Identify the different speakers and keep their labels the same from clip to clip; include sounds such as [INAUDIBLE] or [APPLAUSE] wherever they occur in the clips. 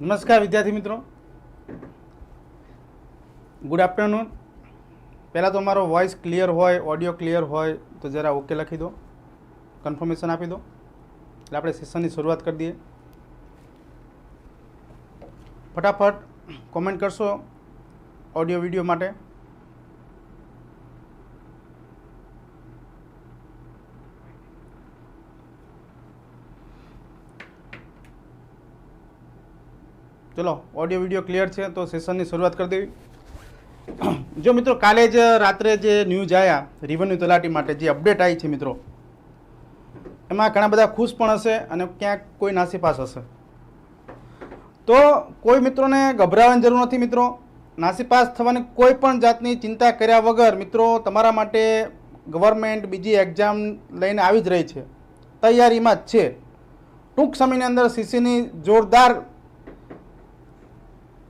Speaker 1: નમસ્કાર વિદ્યાર્થી મિત્રો. ગુડ આફ્ટરનૂન પહેલાં તો મારો વોઇસ ક્લિયર હોય ઓડિયો ક્લિયર હોય, તો જરા ઓકે લખી દો. કન્ફર્મેશન આપી દો. એટલે આપણે સેશનની શરૂઆત કરી દઈએ. ફટાફટ કોમેન્ટ કરશો ઓડિયો વીડિયો માટે. ચલો ઓડિયો વીડિયો ક્લિયર છે, તો સેશનની શરૂઆત કરી દેવી. [CLEARS THROAT] જો મિત્રો, કાલે જ રાત્રે જે ન્યૂઝ આવ્યા રિવન્યુ તલાટી માટે જે અપડેટ આવી છે મિત્રો, એમાં ઘણા બધા ખુશ પણ હશે અને ક્યાંક કોઈ નાસીપાસ હશે. તો કોઈ મિત્રોને ગભરાવાની જરૂર નથી મિત્રો. નાસીપાસ થવાની કોઈ પણ જાતની ચિંતા કર્યા વગર મિત્રો, તમારા માટે ગવર્મેન્ટ બીજી એક્ઝામ લઈને આવી જ રહી છે. તૈયારીમાં જ છે. ટૂંક સમયની અંદર સીસીની જોરદાર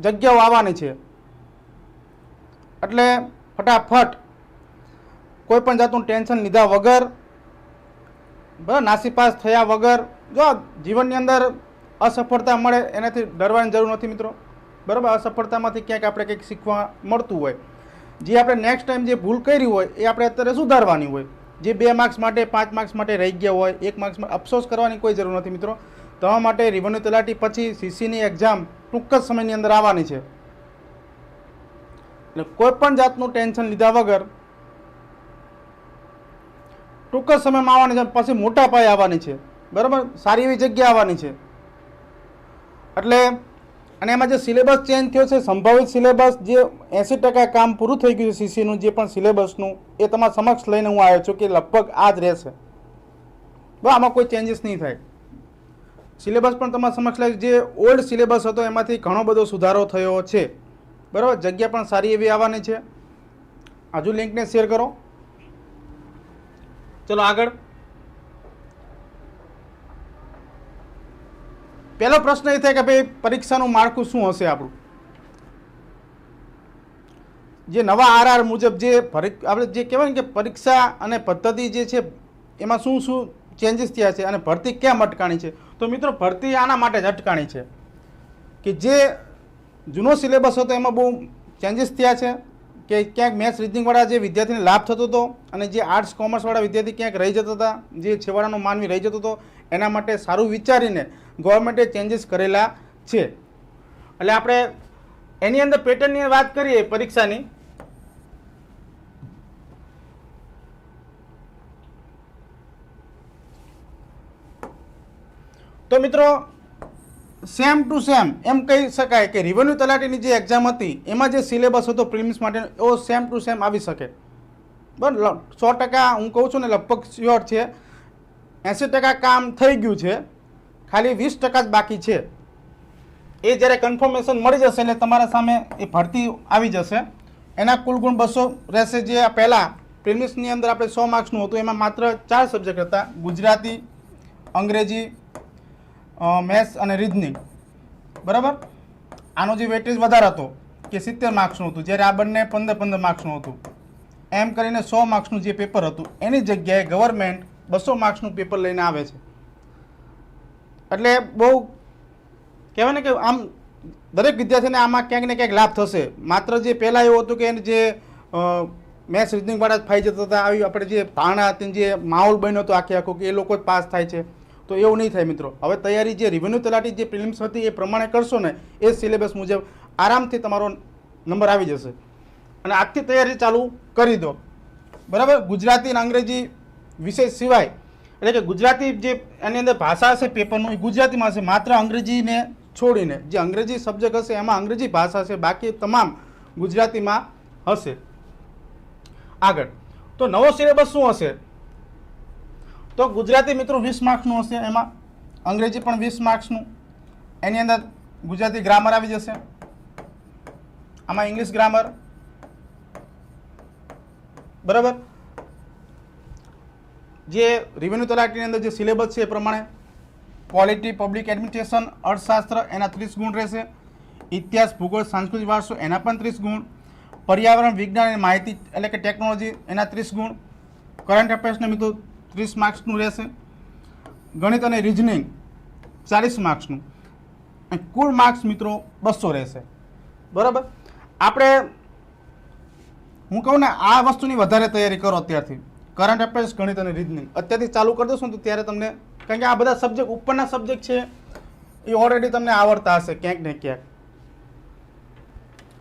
Speaker 1: જગ્યાઓ આવવાની છે. એટલે ફટાફટ કોઈ પણ જાતનું ટેન્શન લીધા વગર, બરાબર, નાસીપાસ થયા વગર, જો જીવનની અંદર અસફળતા મળે એનાથી ડરવાની જરૂર નથી મિત્રો. બરાબર, અસફળતામાંથી ક્યાંક આપણે કંઈક શીખવા મળતું હોય. જે આપણે નેક્સ્ટ ટાઈમ જે ભૂલ કરી હોય એ આપણે અત્યારે સુધારવાની હોય. જે બે માર્ક્સ માટે, પાંચ માર્ક્સ માટે રહી ગયા હોય, એક માર્ક્સ અફસોસ કરવાની કોઈ જરૂર નથી મિત્રો. તમારા માટે રેવન્યુ તલાટી પછી સીસીની એક્ઝામ ટૂંક જ સમયની અંદર આવવાની છે. એટલે કોઈ પણ જાતનું ટેન્શન લીધા વગર ટૂંક જ સમયમાં આવવાની છે પછી મોટા પાયે આવવાની છે. બરાબર? સારી એવી જગ્યા આવવાની છે. એટલે અને એમાં જે સિલેબસ ચેન્જ થયો છે, સંભવિત સિલેબસ જે એંસી ટકા કામ પૂરું થઈ ગયું છે સીસીનું, જે પણ સિલેબસનું, એ તમારા સમક્ષ લઈને હું આવ્યો છું કે લગભગ આ જ રહેશે. બરાબર? આમાં કોઈ ચેન્જીસ નહીં થાય. સિલેબસ પણ તમારા સમક્ષ લાગે જે ઓલ્ડ સિલેબસ હતો, એમાંથી ઘણો બધો સુધારો થયો છે. બરાબર? જગ્યા પણ સારી એવી આવવાની છે. હજુ લિંકને શેર કરો. ચલો આગળ. પહેલો પ્રશ્ન એ થાય કે ભાઈ, પરીક્ષાનું માળખું શું હશે આપણું? જે નવા આરઆર મુજબ જે આપણે જે કહેવાય ને કે પરીક્ષા અને પદ્ધતિ જે છે, એમાં શું શું ચેન્જીસ થયા છે અને ભરતી ક્યાં મટકાણી છે? તો મિત્રો ભરતી આના માટે જ અટકાણી છે કે જે જૂનો સિલેબસ હતો એમાં બહુ ચેન્જીસ થયા છે કે ક્યાંક મેથ્સ રીઝનિંગવાળા જે વિદ્યાર્થીને લાભ થતો હતો અને જે આર્ટ્સ કોમર્સવાળા વિદ્યાર્થી ક્યાંક રહી જતા હતા, જે છેવાડાનો માનવી રહી જતો હતો, એના માટે સારું વિચારીને ગવર્મેન્ટે ચેન્જીસ કરેલા છે. એટલે આપણે એની અંદર પેટર્નની વાત કરીએ પરીક્ષાની. તો મિત્રો સેમ ટુ સેમ એમ કહી શકાય કે રિવન્યુ તલાટીની જે એક્ઝામ હતી, એમાં જે સિલેબસ હતો પ્રિલિમ્સ માટે એવો સેમ ટુ સેમ આવી શકે. બરાબર સો ટકા હું કહું છું ને લગભગ શ્યોર છે. એંસી ટકા કામ થઈ ગયું છે. ખાલી વીસ ટકા જ બાકી છે. એ જ્યારે કન્ફર્મેશન મળી જશે એટલે તમારા સામે એ ભરતી આવી જશે. એના કુલ ગુણ બસો રહેશે જે પહેલાં પ્રિલિમ્સની અંદર આપણે સો માર્ક્સનું હતું. એમાં માત્ર ચાર સબ્જેક્ટ હતા. ગુજરાતી, અંગ્રેજી મેથ્સ અને રિઝનિંગ બરાબર? આનો જે વેટેજ વધારે હતો, કે સિત્તેર માર્ક્સનું હતું, જ્યારે આ બંને પંદર પંદર માર્ક્સનું હતું. એમ કરીને સો માર્ક્સનું જે પેપર હતું, એની જગ્યાએ ગવર્મેન્ટ બસો માર્ક્સનું પેપર લઈને આવે છે. એટલે બહુ કહેવાય ને કે આમ દરેક વિદ્યાર્થીને આમાં ક્યાંક ને ક્યાંક લાભ થશે. માત્ર જે પહેલાં એવું હતું કે એને જે મેથ્સ રિઝનિંગવાળા જ ફાઈ જતા હતા, આવી આપણે જે ધારણા હતી જે માહોલ બન્યો હતો આખે આખો, કે એ લોકો જ પાસ થાય છે. તો એવું નહીં થાય મિત્રો. હવે તૈયારી જે રેવન્યુ તલાટી જે પ્રિલિમ્સ હતી એ પ્રમાણે કરશો ને એ સિલેબસ મુજબ આરામથી તમારો નંબર આવી જશે. અને આજથી તૈયારી ચાલુ કરી દો. બરાબર? ગુજરાતી અને અંગ્રેજી વિષય સિવાય. એટલે કે ગુજરાતી જે એની અંદર ભાષા હશે પેપરનું એ ગુજરાતીમાં હશે. માત્ર અંગ્રેજીને છોડીને. જે અંગ્રેજી સબ્જેક્ટ હશે, એમાં અંગ્રેજી ભાષા હશે. બાકી તમામ ગુજરાતીમાં હશે. આગળ. તો નવો સિલેબસ શું હશે? તો ગુજરાતી મિત્રો વીસ માર્ક્સનું હશે એમાં. અંગ્રેજી પણ વીસ માર્ક્સનું. એની અંદર ગુજરાતી ગ્રામર આવી જશે. આમાં ઇંગ્લિશ ગ્રામર બરાબર? જે રેવન્યુ તલાટીની અંદર જે સિલેબસ છે એ પ્રમાણે ક્વોલિટી પબ્લિક એડમિનિસ્ટ્રેશન અર્થશાસ્ત્ર, એના ત્રીસ ગુણ રહેશે. ઇતિહાસ, ભૂગોળ, સાંસ્કૃતિક વારસો, એના પણ ત્રીસ ગુણ. પર્યાવરણ, વિજ્ઞાન અને માહિતી એટલે કે ટેકનોલોજી એના ત્રીસ ગુણ. કરંટ અફેર્સને મિત્રો ત્રીસ માર્ક્સનું રહેશે. ગણિત અને રિઝનિંગ ચાલીસ માર્ક્સનું. કુલ માર્ક્સ મિત્રો બસો રહેશે. બરાબર? આપણે હું કહું ને, આ વસ્તુની વધારે તૈયારી કરો અત્યારથી. કરંટ અફેર્સ ગણિત અને રિઝનિંગ અત્યારથી ચાલુ કરી દઉં તો ત્યારે તમને, કારણ કે આ બધા સબ્જેક્ટ ઉપરના સબ્જેક્ટ છે, એ ઓલરેડી તમને આવડતા હશે ક્યાંક ને ક્યાંક.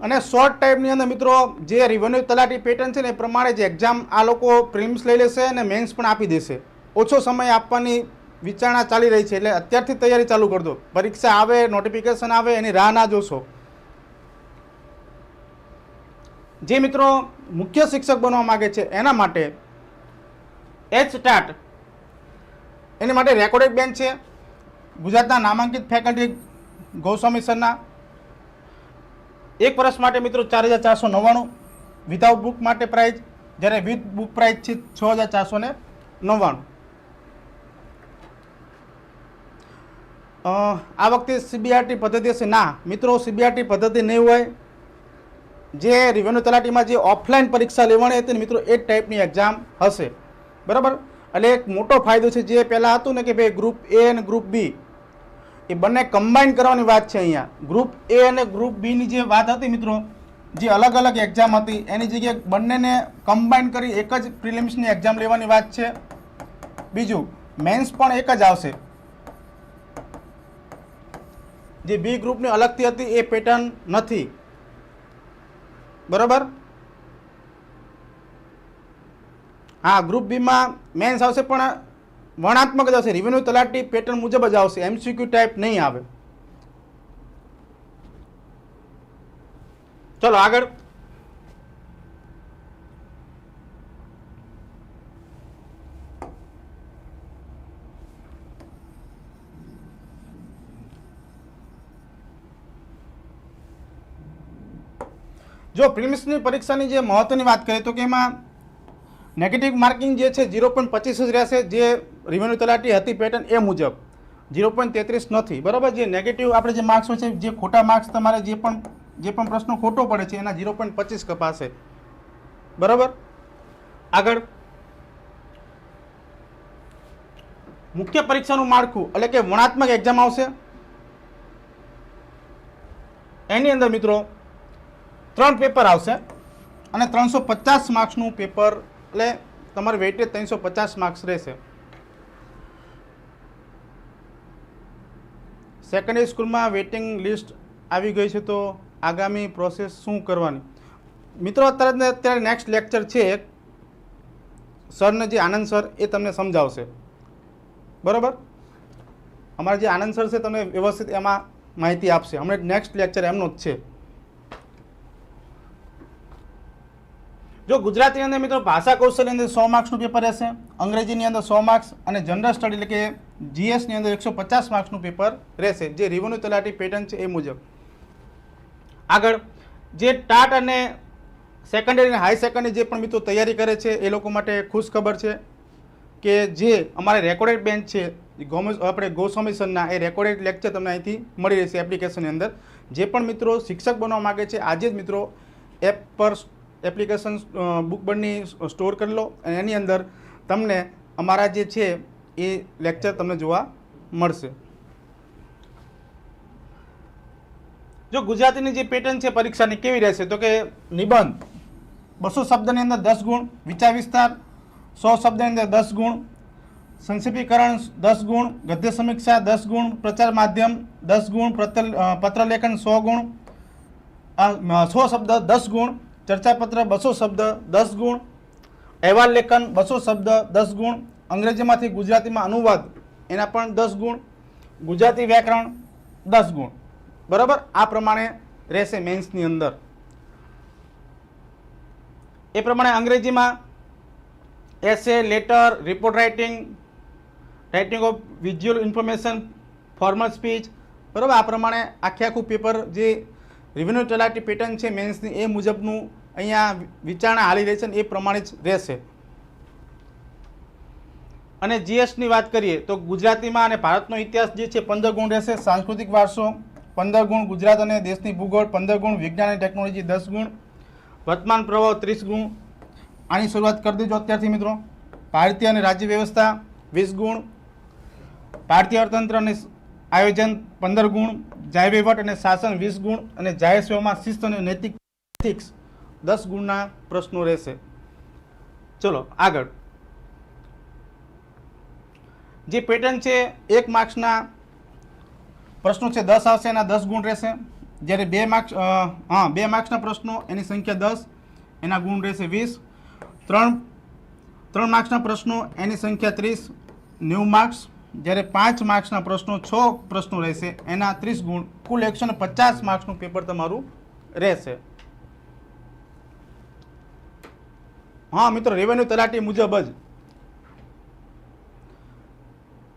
Speaker 1: અને શોર્ટ ટાઈમની અંદર મિત્રો, જે રિવન્યુ તલાટી પેટર્ન છે ને, એ પ્રમાણે જે એક્ઝામ આ લોકો પ્રિમ્સ લઈ લેશે અને મેન્સ પણ આપી દેશે. ઓછો સમય આપવાની વિચારણા ચાલી રહી છે, એટલે અત્યારથી તૈયારી ચાલુ કરી દો. પરીક્ષા આવે નોટિફિકેશન આવે, એની રાહ ના જોશો. જે મિત્રો મુખ્ય શિક્ષક બનવા માગે છે, એના માટે એચ ટાટ એની માટે રેકોર્ડેડ બેન્ચ છે. ગુજરાતના નામાંકિત ફેકલ્ટી ગૌસ્વામી સરના એક વર્ષ માટે મિત્રો ચાર હજાર ચારસો નવ્વાણું વિધાઉટ બુક માટે પ્રાઇઝ જ્યારે વિથ બુક પ્રાઇઝ છે છ હજાર ચારસો ને નવ્વાણું આ વખતે સીબીઆરટી પદ્ધતિ હશે. ના, મિત્રો સીબીઆરટી પદ્ધતિ નહીં હોય. જે રેવન્યુ તલાટીમાં જે ઓફલાઈન પરીક્ષા લેવાની હતી ને મિત્રો, એ ટાઈપની એક્ઝામ હશે. બરાબર? એટલે એક મોટો ફાયદો છે, જે પહેલાં હતું ને કે ભાઈ ગ્રુપ એ અને ગ્રુપ બી એ બંને કમ્બાઈન કરવાની વાત છે અહીંયા. ગ્રુપ એ અને ગ્રુપ બીની જે વાત હતી મિત્રો, જે અલગ અલગ એક્ઝામ હતી, એની જગ્યાએ બંનેને કમ્બાઈન કરી એક જ પ્રિલિમ્સની એક્ઝામ લેવાની વાત છે. બીજું મેન્સ પણ એક જ આવશે. જે બી ગ્રુપની અલગથી હતી એ પેટર્ન નથી. બરાબર? હા ગ્રુપ બીમાં મેન્સ આવશે, પણ વર્ણાત્મક જ આવશે રેવન્યુ તલાટી પેટર્ન મુજબ જ આવશે. એમસીક્યુ ટાઈપ નહીં આવે. ચલો આગળ. જો પ્રિલિમ્સની પરીક્ષાની જે મહત્વની વાત કરીએ તો કે એમાં નેગેટિવ માર્કિંગ જે છે ઝીરો પોઈન્ટ પચીસ જ રહેશે. જે રિવેન્યુ તલાટી હતી પેટર્ન એ મુજબ. ઝીરો પોઈન્ટ તેત્રીસ નથી. બરાબર? જે નેગેટિવ આપણે જે માર્ક્સ હોય છે, જે ખોટા માર્ક્સ તમારે જે પણ જે પણ પ્રશ્નો ખોટો પડે છે, એના ઝીરો પોઈન્ટ પચીસ કપાશે. બરાબર? આગળ. મુખ્ય પરીક્ષાનું માળખું, એટલે કે વણાત્મક એક્ઝામ આવશે. એની અંદર મિત્રો, ત્રણ પેપર આવશે અને ત્રણસો પચાસ માર્ક્સનું પેપર એટલે તમારે વેઇટેજ ત્રણસો પચાસ માર્ક્સ રહેશે. સેકન્ડરી સ્કૂલમાં વેઇટિંગ લિસ્ટ આવી ગઈ છે તો આગામી પ્રોસેસ શું કરવાની? મિત્રો, અત્યારે અત્યારે નેક્સ્ટ લેક્ચર છે એક. સરને જે આનંદ સર એ તમને સમજાવશે. બરાબર? અમારા જે આનંદ સર છે, તમને વ્યવસ્થિત એમાં માહિતી આપશે. હમણાં નેક્સ્ટ લેક્ચર એમનો જ છે. જો ગુજરાતીની અંદર મિત્રો ભાષા કૌશલ્ય અંદર સો માર્ક્સનું પેપર રહેશે અંગ્રેજીની અંદર સો માર્ક્સ અને જનરલ સ્ટડી એટલે કે જીએસની અંદર એકસો પચાસ માર્ક્સનું પેપર રહેશે, જે રિવન્યુ તલાટી પેટર્ન છે એ મુજબ. આગળ, જે ટાટ અને સેકન્ડરી અને હાઈ સેકન્ડરી જે પણ મિત્રો તૈયારી કરે છે, એ લોકો માટે ખુશ ખબર છે કે જે અમારે રેકોર્ડેડ બેન્ચ છે આપણે ગોસમિશનના એ રેકોર્ડેડ લેક્ચર તમને અહીંથી મળી રહેશે એપ્લિકેશનની અંદર. જે પણ મિત્રો શિક્ષક બનવા માગે છે, આજે જ મિત્રો એપ પર એપ્લિકેશન બુક બની સ્ટોર કરી લો અને એની અંદર તમને અમારા જે છે એ લેક્ચર તમને જોવા મળશે. જો ગુજરાતીની જે પેટર્ન છે પરીક્ષાની કેવી રહેશે? તો કે નિબંધ. બસો શબ્દની અંદર દસ ગુણ, વિચાર વિસ્તાર સો શબ્દની અંદર દસ ગુણ સંક્ષેપીકરણ દસ ગુણ, ગદ્ય સમીક્ષા દસ ગુણ, પ્રચાર માધ્યમ દસ ગુણ પત્ર પત્રલેખન સો ગુણ સો શબ્દ દસ ગુણ ચર્ચાપત્ર બસો શબ્દ, દસ ગુણ. અહેવાલ લેખન બસો શબ્દ, દસ ગુણ. અંગ્રેજીમાંથી ગુજરાતીમાં અનુવાદ, એના પણ દસ ગુણ. ગુજરાતી વ્યાકરણ, દસ ગુણ. બરાબર? આ પ્રમાણે રહેશે મેન્સની અંદર. એ પ્રમાણે અંગ્રેજીમાં essay letter, report writing writing of visual information, formal speech. બરાબર? આ પ્રમાણે આખે આખું પેપર જે રિવન્યુ તલાટી પેટર્ન છે મેન્સની, એ મુજબનું અહીંયા વિચારણા હાલી રહી છે ને એ પ્રમાણે જ રહેશે. અને જીએસની વાત કરીએ તો ગુજરાતીમાં અને ભારતનો ઇતિહાસ જે છે, પંદર ગુણ રહેશે. સાંસ્કૃતિક વારસો, પંદર ગુણ ગુજરાત અને દેશની ભૂગોળ, પંદર ગુણ વિજ્ઞાન અને ટેકનોલોજી, દસ ગુણ. વર્તમાન પ્રવાહ, ત્રીસ ગુણ. આની શરૂઆત કરી દેજો અત્યારથી મિત્રો. ભારતીય અને રાજ્ય વ્યવસ્થા, વીસ ગુણ. ભારતીય અર્થતંત્ર અને આયોજન, પંદર ગુણ. જાહેર વહીવટ અને શાસન, વીસ ગુણ. અને જાહેર સેવામાં શિસ્ત અને નૈતિક ethics દસ ગુણના પ્રશ્નો રહેશે. ચલો, આગળ. જે પેટર્ન છે, એક માર્ક્સના પ્રશ્નો છે, દસ આવશે, એના દસ ગુણ રહેશે. જ્યારે બે માર્ક્સ હા, બે માર્ક્સના પ્રશ્નો, એની સંખ્યા દસ, એના ગુણ રહેશે વીસ. ત્રણ ત્રણ માર્ક્સના પ્રશ્નો, એની સંખ્યા ત્રીસ, નેવું માર્ક્સ જ્યારે પાંચ માર્ક્સના પ્રશ્નો, છ પ્રશ્નો રહેશે, એના ત્રીસ ગુણ. કુલ એકસો પચાસ માર્ક્સનું પેપર તમારું રહેશે. હા, મિત્રો રેવન્યુ તલાટી મુજબ જ.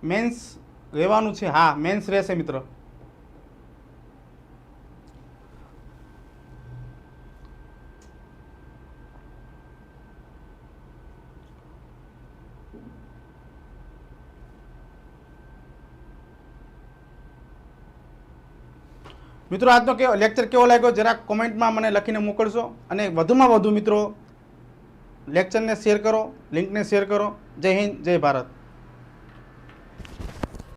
Speaker 1: મેન્સ રહેવાનું છે. હા મેન્સ રહેશે, મિત્ર. મિત્રો, આજનો કે લેક્ચર કેવો લાગ્યો? જરાક કોમેન્ટમાં મને લખીને મોકલશો. અને વધુમાં વધુ મિત્રો લેક્ચરને શેર કરો લિંકને શેર કરો. જય હિન્દ જય ભારત.